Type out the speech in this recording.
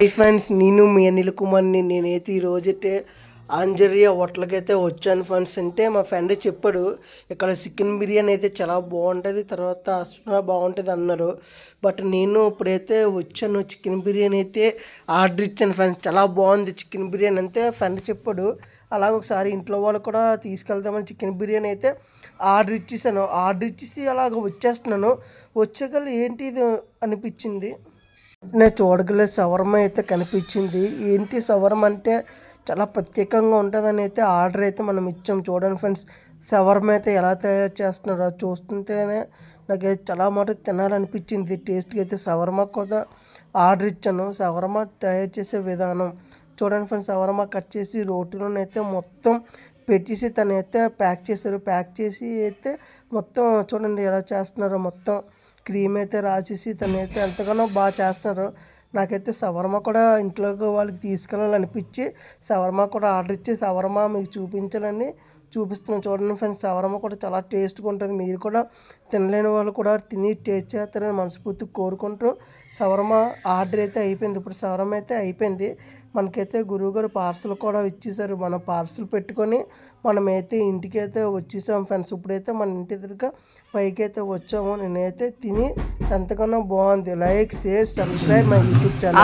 Hi friends నేను మీ అనిల్ కుమార్ని నేనైతే ఈ రోజైతే హోటల్కైతే హోటల్కి అయితే వచ్చాను ఫ్రెండ్స్ అంటే మా ఫ్రెండ్ చెప్పాడు ఇక్కడ చికెన్ బిర్యానీ అయితే చాలా బాగుంటుంది తర్వాత అసలు బాగుంటుంది అన్నారు. బట్ నేను ఇప్పుడైతే వచ్చాను చికెన్ బిర్యానీ అయితే ఆర్డర్ ఇచ్చాను ఫ్రెండ్స్ చాలా బాగుంది చికెన్ బిర్యానీ అంతే ఫ్రెండ్ చెప్పాడు. అలాగే ఒకసారి ఇంట్లో వాళ్ళు కూడా తీసుకెళ్తామని చికెన్ బిర్యానీ అయితే ఆర్డర్ ఇచ్చేసాను. ఆర్డర్ ఇచ్చేసి అలాగ వచ్చేస్తున్నాను. వచ్చేకల్ ఏంటి ఇది అనిపించింది? నేను చూడగల సవర్మ అయితే కనిపించింది. ఏంటి శవరం అంటే చాలా ప్రత్యేకంగా ఉంటుందని అయితే ఆర్డర్ అయితే మనం ఇచ్చాం. చూడండి ఫ్రెండ్స్ సవర్మ అయితే ఎలా తయారు చేస్తున్నారో? అది చూస్తుంటేనే నాకు చాలా మాట తినాలనిపించింది. టేస్ట్గా అయితే సవర్మ కూడా ఆర్డర్ ఇచ్చాను. సవర్మ తయారు చేసే విధానం. చూడండి ఫ్రెండ్స్ సవర్మ కట్ చేసి రోటీలోనైతే మొత్తం పెట్టేసి తను అయితే ప్యాక్ చేశారు. ప్యాక్ చేసి అయితే మొత్తం చూడండి ఎలా చేస్తున్నారో మొత్తం. క్రీమ్ అయితే రాసేసి తనైతే ఎంతగానో బాగా చేస్తున్నారు నాకైతే సవర్మ కూడా ఇంట్లోకి వాళ్ళకి తీసుకెళ్ళాలనిపించి సవర్మ కూడా ఆర్డర్ ఇచ్చి సవర్మ మీకు చూపించాలని చూపిస్తున్నాను చూడండి ఫ్రెండ్స్ సవర్మ కూడా చాలా టేస్ట్గా ఉంటుంది. మీరు కూడా తినలేని వాళ్ళు కూడా తిని టేస్ట్ చేస్తారని మనస్ఫూర్తిగా కోరుకుంటూ సవర్మ ఆర్డర్ అయితే అయిపోయింది. ఇప్పుడు సవర్మ అయితే అయిపోయింది. మనకైతే గురువుగారు పార్సల్ కూడా ఇచ్చేసారు. మనం పార్సల్ పెట్టుకొని మనమైతే ఇంటికైతే వచ్చేసాం ఫ్రెండ్స్. ఇప్పుడైతే మన ఇంటి దగ్గర పైకి అయితే వచ్చాము. నేనైతే తిని ఎంతగానో బాగుంది. Like share subscribe my YouTube channel.